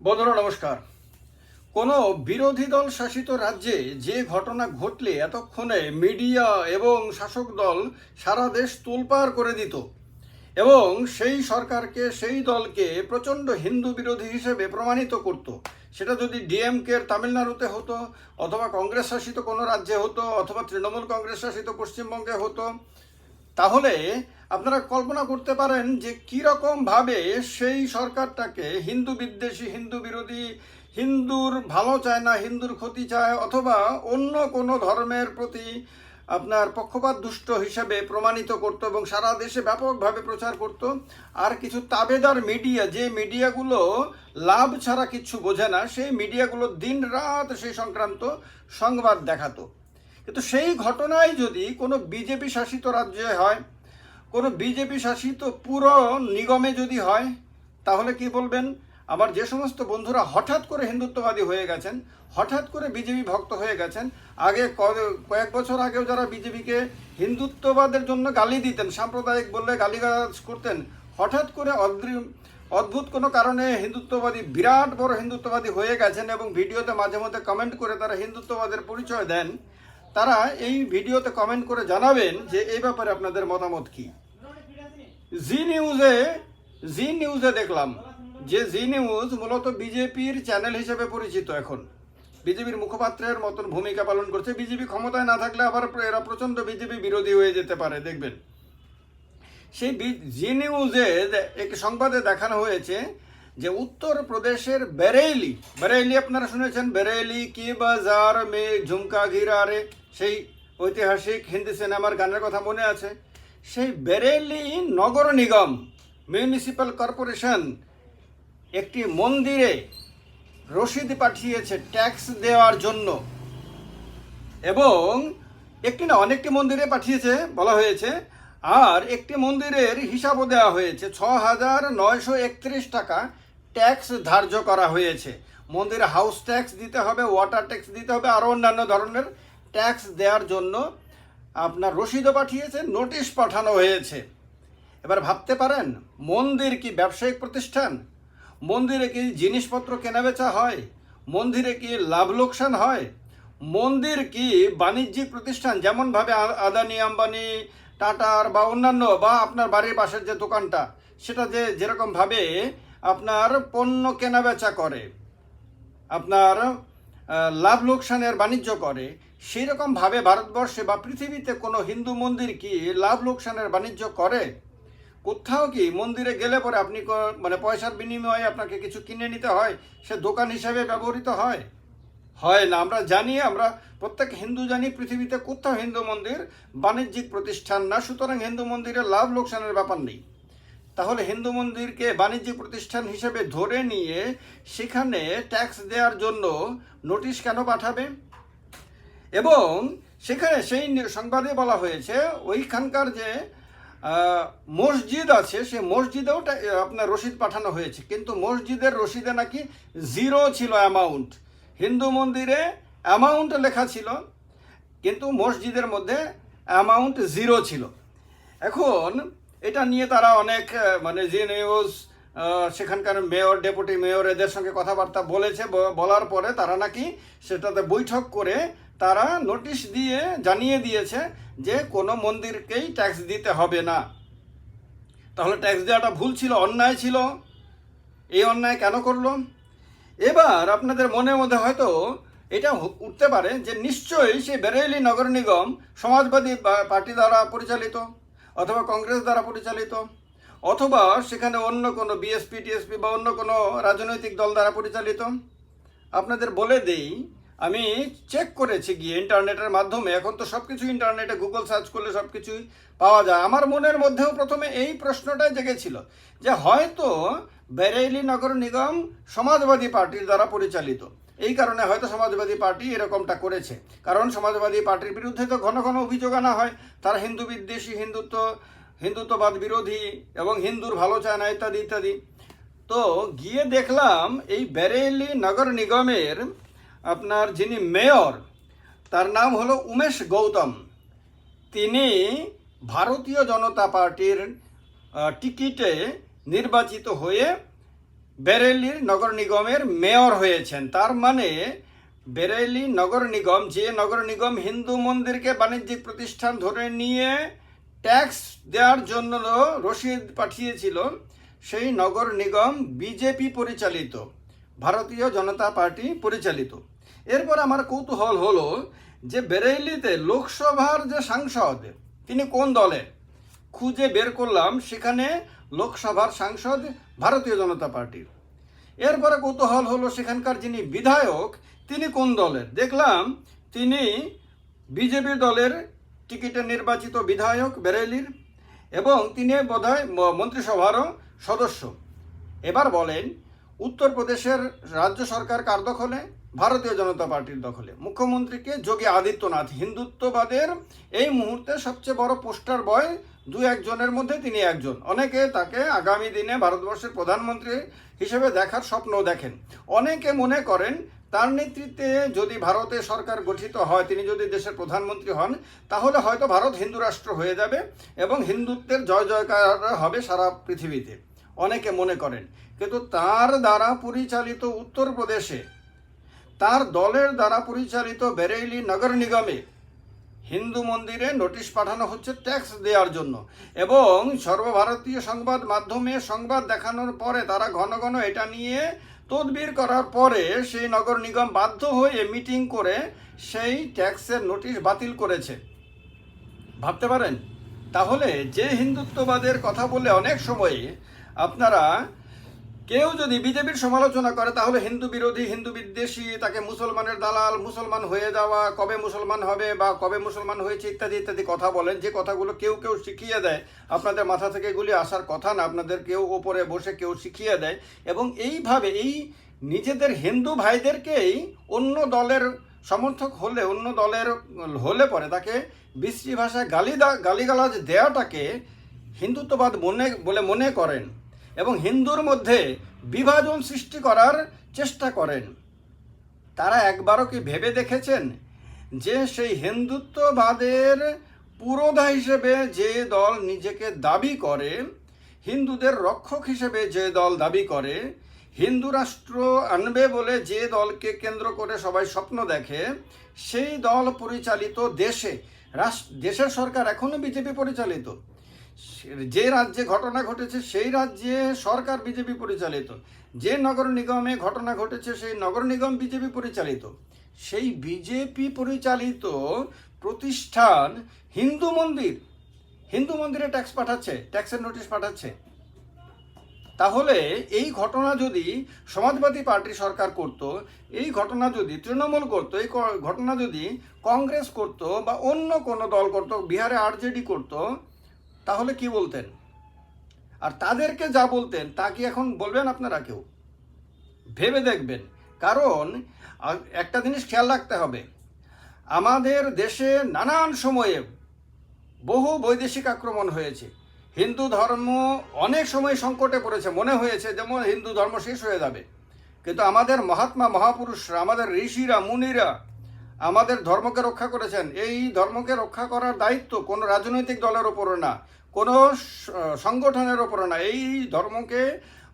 বন্ধুরা, নমস্কার। কোনো বিরোধী দল শাসিত রাজ্যে যে ঘটনা ঘটলে এতক্ষণে মিডিয়া এবং শাসক দল সারা দেশ তোলপাড় করে দিত এবং সেই সরকারকে, সেই দলকে প্রচণ্ড হিন্দু বিরোধী হিসেবে প্রমাণিত করত। সেটা যদি ডিএমকের তামিলনাড়ুতে হতো, অথবা কংগ্রেস শাসিত কোনো রাজ্যে হতো, অথবা তৃণমূল কংগ্রেস শাসিত পশ্চিমবঙ্গে হতো তাহলে আপনারা কল্পনা করতে পারেন যে কীরকম ভাবে সেই সরকারটাকে হিন্দু বিদ্বেষী, হিন্দু বিরোধী, হিন্দুর ভালো চায় না, হিন্দুর ক্ষতি চায়, অথবা অন্য কোনো ধর্মের প্রতি আপনার পক্ষপাত, দুষ্ট হিসেবে প্রমাণিত করত এবং সারা দেশে ব্যাপকভাবে প্রচার করত, আর কিছু তাবেদার মিডিয়া, যে মিডিয়াগুলো লাভ ছাড়া কিছু বোঝে না, সেই মিডিয়াগুলো দিন রাত সেই সংক্রান্ত সংবাদ দেখাতো। কিন্তু সেই ঘটনায় যদি কোনো বিজেপি শাসিত রাজ্যে হয়, কোনো বিজেপি শাসিত পুরো নিগমে যদি হয়, তাহলে কি বলবেন? আবার যে সমস্ত বন্ধুরা হঠাৎ করে হিন্দুত্ববাদী হয়ে গেছেন, হঠাৎ করে বিজেপি ভক্ত হয়ে গেছেন, আগে কয়েক বছর আগেও যারা বিজেপিকে হিন্দুত্ববাদের জন্য গালি দিতেন, সাম্প্রদায়িক বললে গালিগালাজ করতেন, হঠাৎ করে অদ্ভুত কোনো কারণে হিন্দুত্ববাদী, বিরাট বড় হিন্দুত্ববাদী হয়ে গেছেন এবং ভিডিওতে মাঝে মধ্যে কমেন্ট করে তারা হিন্দুত্ববাদের পরিচয় দেন তারা এই ভিডিওতে কমেন্ট করে জানাবেন যে এই ব্যাপারে আপনাদের মতামত কি। জি নিউজে জি নিউজে দেখলাম যে জি নিউজ মূলত বিজেপির চ্যানেল হিসেবে পরিচিত এখন। বিজেপির মুখপাত্রের মতন ভূমিকা পালন করছে। বিজেপি ক্ষমতায় না থাকলে আবার এরা প্রচণ্ড বিজেপি বিরোধী হয়ে যেতে পারে, দেখবেন। সেই জি নিউজে একটি সংবাদে দেখানো হয়েছে যে উত্তর প্রদেশের বেরেলি বেরেলি আপনারা শুনেছেন বেরেলি কি বাজার, মে, ঝুমকা গিরা রে সেই ঐতিহাসিক হিন্দি সিনেমার গানের কথা মনে আছে। সেই বেরেলি নগর নিগম, মিউনিসিপ্যাল কর্পোরেশন একটি মন্দিরে রসিদ পাঠিয়েছে ট্যাক্স দেওয়ার জন্য। এবং একটি না, অনেকটি মন্দিরে পাঠিয়েছে, বলা হয়েছে, আর একটি মন্দিরের হিসাবও দেওয়া হয়েছে ছ হাজার নয়শো একত্রিশ টাকা। ট্যাক্স ধার্য করা হয়েছে। মন্দিরে হাউস ট্যাক্স দিতে হবে ওয়াটার ট্যাক্স দিতে হবে আরও অন্যান্য ধরনের ট্যাক্স দেওয়ার জন্য আপনার রসিদও পাঠিয়েছে নোটিশ পাঠানো হয়েছে। এবার ভাবতে পারেন, মন্দির কি ব্যবসায়িক প্রতিষ্ঠান? মন্দিরে কি জিনিসপত্র কেনাবেচা হয়? মন্দিরে কি লাভ লোকসান হয়? মন্দির কি বাণিজ্যিক প্রতিষ্ঠান? যেমনভাবে আদানি, আম্বানি, টাটার বা অন্যান্য বা আপনার বাড়ির পাশের যে দোকানটা, সেটা যে যেরকমভাবে আপনার পণ্য কেনাবেচা করে, আপনার লাভ লোকসানের বাণিজ্য করে সেই রকমভাবে ভারতবর্ষে বা পৃথিবীতে কোনো হিন্দু মন্দির কি লাভ লোকসানের বাণিজ্য করে? কোথাও কি মন্দিরে গেলে পরে আপনি মানে পয়সার বিনিময়ে আপনাকে কিছু কিনে নিতে হয়? সে দোকান হিসাবে ব্যবহৃত হয়? হয় না। আমরা জানি, আমরা প্রত্যেক হিন্দু জানি পৃথিবীতে কোথাও হিন্দু মন্দির বাণিজ্যিক প্রতিষ্ঠান না। সুতরাং হিন্দু মন্দিরে লাভ লোকসানের ব্যাপার নেই। তাহলে হিন্দু মন্দিরকে বাণিজ্যিক প্রতিষ্ঠান হিসেবে ধরে নিয়ে সেখানে ট্যাক্স দেওয়ার জন্য নোটিশ কেন পাঠাবে? এবং সেখানে সেই সংবাদে বলা হয়েছে, ওইখানকার যে মসজিদ আছে সে মসজিদেও আপনার রসিদ পাঠানো হয়েছে। কিন্তু মসজিদের রসিদে নাকি জিরো ছিল অ্যামাউন্ট হিন্দু মন্দিরে অ্যামাউন্ট লেখা ছিল, কিন্তু মসজিদের মধ্যে অ্যামাউন্ট জিরো ছিল। এখন এটা নিয়ে তারা অনেক মানে জি নিউজ সেখানকার মেয়র ডেপুটি মেয়র এদের সঙ্গে কথাবার্তা বলেছে বলার পরে তারা নাকি সেটাতে বৈঠক করে তারা নোটিশ দিয়ে জানিয়ে দিয়েছে যে কোনো মন্দিরকেই ট্যাক্স দিতে হবে না। তাহলে ট্যাক্স দেওয়াটা ভুল ছিল, অন্যায় ছিল? এই অন্যায় কেন করল? এবার আপনাদের মনের মধ্যে হয়তো এটা উঠতে পারে যে নিশ্চয়ই সেই বেরেলি নগর নিগম সমাজবাদী পার্টি দ্বারা পরিচালিত। অথবা কংগ্রেস দ্বারা পরিচালিত, অথবা সেখানে অন্য কোনো বিএসপি টিএসপি বা অন্য কোনো রাজনৈতিক দল দ্বারা পরিচালিত। আপনাদের বলে দেই, আমি চেক করেছি গিয়ে ইন্টারনেটের মাধ্যমে। এখন তো সব কিছু ইন্টারনেটে গুগল সার্চ করলে সব কিছুই পাওয়া যায়। আমার মনের মধ্যেও প্রথমে এই প্রশ্নটাই জেগেছিল যে হয়তো বেরেইলি নগর নিগম সমাজবাদী পার্টির দ্বারা পরিচালিত। এই কারণে হয়তো সমাজবাদী পার্টি এরকমটা করেছে। কারণ সমাজবাদী পার্টির বিরুদ্ধে তো ঘন ঘন অভিযোগ আনা হয়। তারা হিন্দু বিদ্বেষী, হিন্দুত্ব, হিন্দুত্ববাদ বিরোধী এবং হিন্দুর ভালো চায় না ইত্যাদি ইত্যাদি। তো গিয়ে দেখলাম এই বেরেলি নগর নিগমের আপনার যিনি মেয়র, তার নাম হলো উমেশ গৌতম। তিনি ভারতীয় জনতা পার্টির টিকিটে নির্বাচিত হয়ে বেরেলির নগর নিগমের মেয়র হয়েছেন। তার মানে বেরেলি নগর নিগম, যে নগর নিগম হিন্দু মন্দিরকে বাণিজ্যিক প্রতিষ্ঠান ধরে নিয়ে ট্যাক্স দেওয়ার জন্য রসিদ পাঠিয়েছিল, সেই নগর নিগম বিজেপি পরিচালিত, ভারতীয় জনতা পার্টি পরিচালিত। এরপর আমার কৌতূহল হলো যে বেরেলিতে লোকসভার যে সাংসদ, তিনি কোন দলের খুঁজে বের করলাম সেখানে লোকসভার সাংসদ ভারতীয় জনতা পার্টির। এরপরে কৌতূহল হলো সেখানকার যিনি বিধায়ক, তিনি কোন দলের? দেখলাম তিনি বিজেপি দলের টিকিটে নির্বাচিত বিধায়ক বেরেলির এবং তিনি বোধহয় মন্ত্রিসভারও সদস্য। এবার বলেন, উত্তরপ্রদেশের রাজ্য সরকার কার দখলে? ভারতীয় জনতা পার্টির দখলে। মুখ্যমন্ত্রীকে যোগী আদিত্যনাথ হিন্দুত্ববাদের এই মুহূর্তে সবচেয়ে বড় পোস্টার বয় দু একজনের মধ্যে তিনি একজন। অনেকে তাকে আগামী দিনে ভারতবর্ষের প্রধানমন্ত্রী হিসেবে দেখার স্বপ্ন দেখেন। অনেকে মনে করেন, তার নেতৃত্বে যদি ভারতে সরকার গঠিত হয়, তিনি যদি দেশের প্রধানমন্ত্রী হন, তাহলে হয়তো ভারত হিন্দু রাষ্ট্র হয়ে যাবে এবং হিন্দুত্বের জয় জয়কার হবে সারা পৃথিবীতে। অনেকে মনে করেন, কিন্তু তার দ্বারা পরিচালিত উত্তরপ্রদেশে তার দলের দ্বারা পরিচালিত বেরেইলি নগর নিগমে হিন্দু মন্দিরে নোটিশ পাঠানো হচ্ছে ট্যাক্স দেওয়ার জন্য। এবং সর্বভারতীয় সংবাদ মাধ্যমে সংবাদ দেখানোর পরে তারা ঘন ঘন এটা নিয়ে তদবির করার পরে সেই নগর নিগম বাধ্য হয়ে মিটিং করে সেই ট্যাক্সের নোটিশ বাতিল করেছে। ভাবতে পারেন? তাহলে যে হিন্দুত্ববাদের কথা বলে অনেক সময়ে আপনারা কেউ যদি বিজেপির সমালোচনা করে, তাহলে হিন্দু বিরোধী, হিন্দু বিদ্বেষী, তাকে মুসলমানের দালাল, মুসলমান হয়ে যাওয়া, কবে মুসলমান হবে বা কবে মুসলমান হয়েছে ইত্যাদি ইত্যাদি কথা বলেন, যে কথাগুলো কেউ কেউ শিখিয়ে দেয়। আপনাদের মাথা থেকে এগুলি আসার কথা না, আপনাদের কেউ ওপরে বসে কেউ শিখিয়ে দেয়। এবং এইভাবে এই নিজেদের হিন্দু ভাইদেরকেই অন্য দলের সমর্থক হলে, অন্য দলের হলে পরে তাকে বিশ্রী ভাষায় গালি গালিগালাজ দেওয়াটাকে হিন্দুত্ববাদ মনে, বলে মনে করেন। এবং হিন্দুর মধ্যে বিভাজন সৃষ্টি করার চেষ্টা করেন। তারা একবারও কি ভেবে দেখেছেন যে সেই হিন্দুত্ববাদের পুরোধা হিসেবে যে দল নিজেকে দাবি করে, হিন্দুদের রক্ষক হিসেবে যে দল দাবি করে, হিন্দু রাষ্ট্র আনবে বলে যে দলকে কেন্দ্র করে সবাই স্বপ্ন দেখে, সেই দল পরিচালিত দেশে দেশের সরকার এখনও বিজেপি পরিচালিত। যে রাজ্যে ঘটনা ঘটেছে, সেই রাজ্যে সরকার বিজেপি পরিচালিত। যে নগর নিগমে ঘটনা ঘটেছে, সেই নগর নিগম বিজেপি পরিচালিত। সেই বিজেপি পরিচালিত প্রতিষ্ঠান হিন্দু মন্দির। হিন্দু মন্দিরে ট্যাক্স পাঠাচ্ছে, ট্যাক্সের নোটিশ পাঠাচ্ছে। তাহলে এই ঘটনা যদি সমাজবাদী পার্টি সরকার করত, এই ঘটনা যদি তৃণমূল করত, এই ঘটনা যদি কংগ্রেস করত বা অন্য কোনো দল করত, বিহারে আরজেডি করত তাহলে কি বলতেন? আর তাদেরকে যা বলতেন, তা কি এখন বলবেন আপনারা কেউ? ভেবে দেখবেন। কারণ একটা জিনিস খেয়াল রাখতে হবে। আমাদের দেশে নানান সময়ে বহু বৈদেশিক আক্রমণ হয়েছে। হিন্দু ধর্ম অনেক সময় সংকটে পড়েছে, মনে হয়েছে যেমন হিন্দু ধর্ম শেষ হয়ে যাবে। কিন্তু আমাদের মহাত্মা, মহাপুরুষরা, আমাদের ঋষিরা, মুনিরা আমাদের ধর্মকে রক্ষা করেছেন। এই ধর্মকে রক্ষা করার দায়িত্ব কোনো রাজনৈতিক দলের ওপরও না। কোনো সংগঠনের ওপরে না, এই ধর্মকে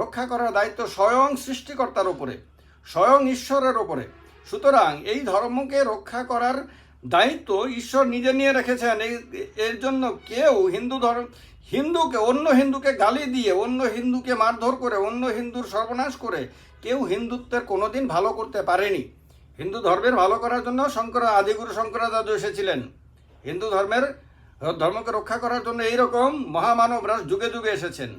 রক্ষা করার দায়িত্ব স্বয়ং সৃষ্টিকর্তার ওপরে স্বয়ং ঈশ্বরের ওপরে সুতরাং এই ধর্মকে রক্ষা করার দায়িত্ব ঈশ্বর নিজে নিয়ে রেখেছেন। এর জন্য কেউ হিন্দু ধর্ম হিন্দুকে, অন্য হিন্দুকে গালি দিয়ে, অন্য হিন্দুকে মারধর করে, অন্য হিন্দুর সর্বনাশ করে কেউ হিন্দুত্বের কোনোদিন ভালো করতে পারেনি। হিন্দু ধর্মের ভালো করার জন্য শঙ্কর, আদিগুরু শঙ্করাচার্য এসেছিলেন। হিন্দু ধর্মের ধর্মকে রক্ষা করার জন্য এইরকম মহামানবরা যুগে যুগে এসেছেন।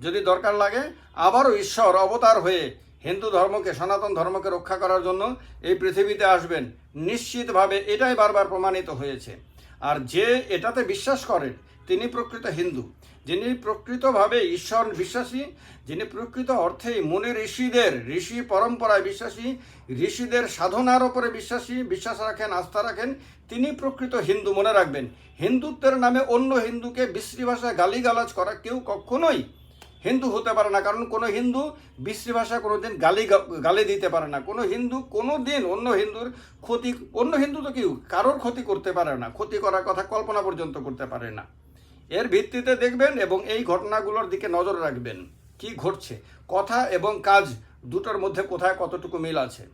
যদি দরকার লাগে, আবারও ঈশ্বর অবতার হয়ে হিন্দু ধর্মকে, সনাতন ধর্মকে রক্ষা করার জন্য এই পৃথিবীতে আসবেন। নিশ্চিতভাবে এটাই বারবার প্রমাণিত হয়েছে। আর যে এটাতে বিশ্বাস করেন তিনি প্রকৃত হিন্দু, যিনি প্রকৃতভাবে ঈশ্বর বিশ্বাসী, যিনি প্রকৃত অর্থেই মুনি ঋষিদের, ঋষি পরম্পরায় বিশ্বাসী, ঋষিদের সাধনার ওপরে বিশ্বাসী, বিশ্বাস রাখেন, আস্থা রাখেন, তিনি প্রকৃত হিন্দু মনে রাখবেন। হিন্দুত্বের নামে অন্য হিন্দুকে বিশ্রী ভাষায় গালিগালাজ করা কেউ কখনোই হিন্দু হতে পারে না, কারণ কোনো হিন্দু বিশ্রী ভাষা কোনো দিন গালি গালি দিতে পারে না। কোনো হিন্দু কোনো দিন অন্য হিন্দুর ক্ষতি, অন্য হিন্দু তো কেউ কারোর ক্ষতি করতে পারে না, ক্ষতি করার কথা কল্পনা পর্যন্ত করতে পারে না। এর ভিত্তিতে দেখবেন এবং এই ঘটনাগুলোর দিকে নজর রাখবেন। কি ঘটছে? কথা এবং কাজ দুটোর মধ্যে কোথায় কতটুকু মিল আছে?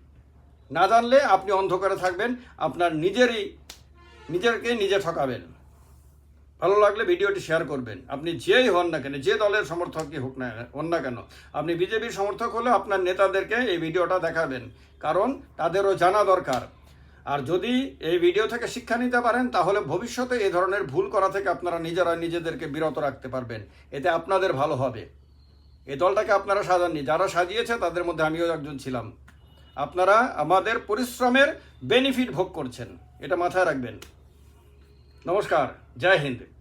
না জানলে আপনি অন্ধকারে থাকবেন, আপনার নিজেরই, নিজেকে নিজে ঠকাবেন। ভালো লাগলে ভিডিওটি শেয়ার করবেন। আপনি যেই হন না কেন, যে দলের সমর্থকই হোক না, হন না কেন, আপনি বিজেপির সমর্থক হলে আপনার নেতাদেরকে এই ভিডিওটা দেখাবেন। কারণ তাদেরও জানা দরকার। আর যদি এই ভিডিও থেকে শিক্ষা নিতে পারেন, তাহলে ভবিষ্যতে এই ধরনের ভুল করা থেকে আপনারা নিজেরা নিজেদেরকে বিরত রাখতে পারবেন। এতে আপনাদের ভালো হবে। এই দলটাকে আপনারা সাজাননি। যারা সাজিয়েছে, তাদের মধ্যে আমিও একজন ছিলাম। আপনারা আমাদের পরিশ্রমের বেনিফিট ভোগ করছেন। এটা মাথায় রাখবেন। নমস্কার। জয় হিন্দ।